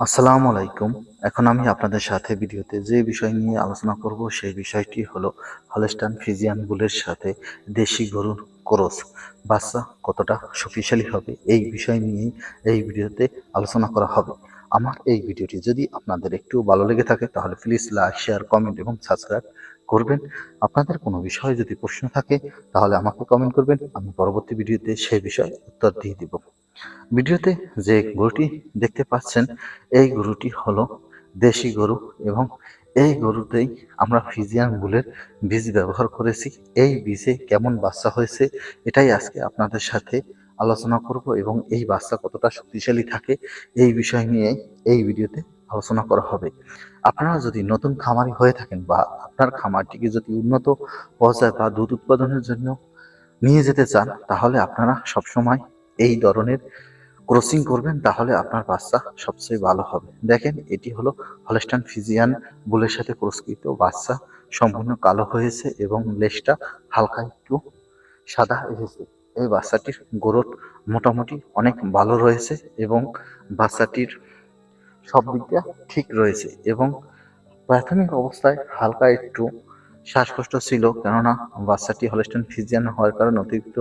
আসসালামু আলাইকুম। এখন আমি আপনাদের সাথে ভিডিওতে যে বিষয় নিয়ে আলোচনা করব, সেই বিষয়টি হলো হলস্টান ফিজিয়ান বুলের সাথে দেশি গরুর ক্রস বাচ্চা কতটা শক্তিশালী হবে, এই বিষয় নিয়েই এই ভিডিওতে আলোচনা করা হবে। আমার এই ভিডিওটি যদি আপনাদের একটু ভালো লেগে থাকে, তাহলে প্লিজ লাইক, শেয়ার, কমেন্ট এবং সাবস্ক্রাইব করবেন। আপনাদের কোনো বিষয়ে যদি প্রশ্ন থাকে, তাহলে আমাকে কমেন্ট করবেন। আমি পরবর্তী ভিডিওতে সেই বিষয়ে উত্তর দিয়ে দিব। ভিডিওতে যে গরুটি দেখতে পাচ্ছেন, এই গরুটি হলো দেশি গরু এবং এই গরুতেই আমরা ফিজিয়ান বুলের বীজ ব্যবহার করেছি। এই বীজে কেমন বাচ্চা হয়েছে, এটাই আজকে আপনাদের সাথে আলোচনা করব এবং এই বাচ্চা কতটা শক্তিশালী থাকে, এই বিষয় নিয়ে এই ভিডিওতে আলোচনা করা হবে। আপনারা যদি নতুন খামারি হয়ে থাকেন বা আপনার খামারটিকে যদি উন্নত পর্যায়ে বা দুধ উৎপাদনের জন্য নিয়ে যেতে চান, তাহলে আপনারা সবসময় এই ধরনের ক্রসিং করবেন, তাহলে আপনার বাচ্চা সবচেয়ে ভালো হবে। দেখেন, এটি হলো হলস্টান ফিজিয়ান বুলের সাথে ক্রসকৃত বাচ্চা। সম্পূর্ণ কালো হয়েছে এবং লেজটা হালকা একটু সাদা এসেছে এই বাচ্চাটির গ্রোথ মোটামুটি অনেক ভালো রয়েছে এবং বাচ্চাটির সব দিকটা ঠিক রয়েছে এবং প্রাথমিক অবস্থায় হালকা একটু শ্বাসকষ্ট ছিল কেননা বাচ্চাটি হলস্টান ফিজিয়ান হওয়ার কারণে অতিরিক্ত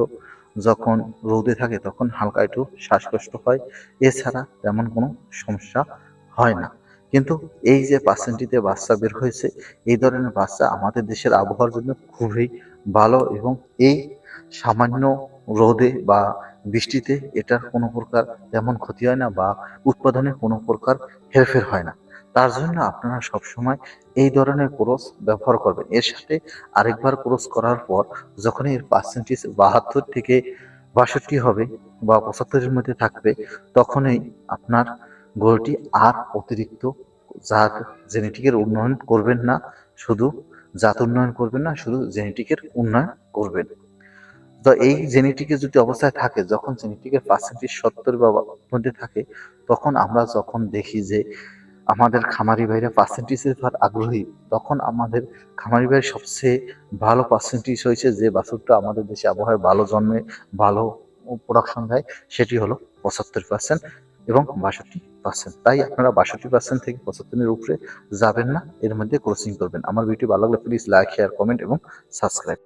যখন রোদে থাকে তখন হালকা একটু শ্বাসকষ্ট হয়। এছাড়া তেমন কোনো সমস্যা হয় না। কিন্তু এই যে পার্সেন্টিতে বাচ্চা বের হয়েছে, এই ধরনের বাচ্চা আমাদের দেশের আবহাওয়ার জন্য খুবই ভালো এবং এই সামান্য রোদে বা বৃষ্টিতে এটার কোনো প্রকার তেমন ক্ষতি হয় না বা উৎপাদনে কোনো প্রকার হেরফের হয় না। তার জন্য আপনারা সবসময় এই ধরনের ক্রস ব্যবহার করবেন। এর সাথে আরেকবার ক্রস করার পর যখন এর পার্সেন্টেজ বাহাত্তর থেকে বাষট্টি হবে বা পঁচাত্তরের মধ্যে থাকবে, তখনই আপনার গরুটি আর অতিরিক্ত জাত জেনেটিকের উন্নয়ন করবেন না, শুধু জাত উন্নয়ন করবেন না, শুধু জেনেটিকের উন্নয়ন করবেন। তো এই জেনেটিকে যদি অবস্থায় থাকে, যখন জেনেটিকের পার্সেন্টেজ সত্তর বা মধ্যে থাকে, তখন আমরা যখন দেখি যে আমাদের খামারি ভাইরা পার্সেন্টেজের পর আগ্রহী, তখন আমাদের খামারি ভাইয়ের সবচেয়ে ভালো পার্সেন্টেজ হয়েছে যে বাছুরটা আমাদের দেশে আবহাওয়ায় ভালো জন্মে, ভালো প্রোডাকশন দেয়, সেটি হলো পঁচাত্তর পার্সেন্ট এবং বাষট্টি পার্সেন্ট তাই আপনারা বাষট্টি পার্সেন্ট থেকে পঁচাত্তরের উপরে যাবেন না, এর মধ্যে ক্রসিং করবেন। আমার ভিডিও ভালো লাগলে প্লিজ লাইক শেয়ার কমেন্ট এবং সাবস্ক্রাইব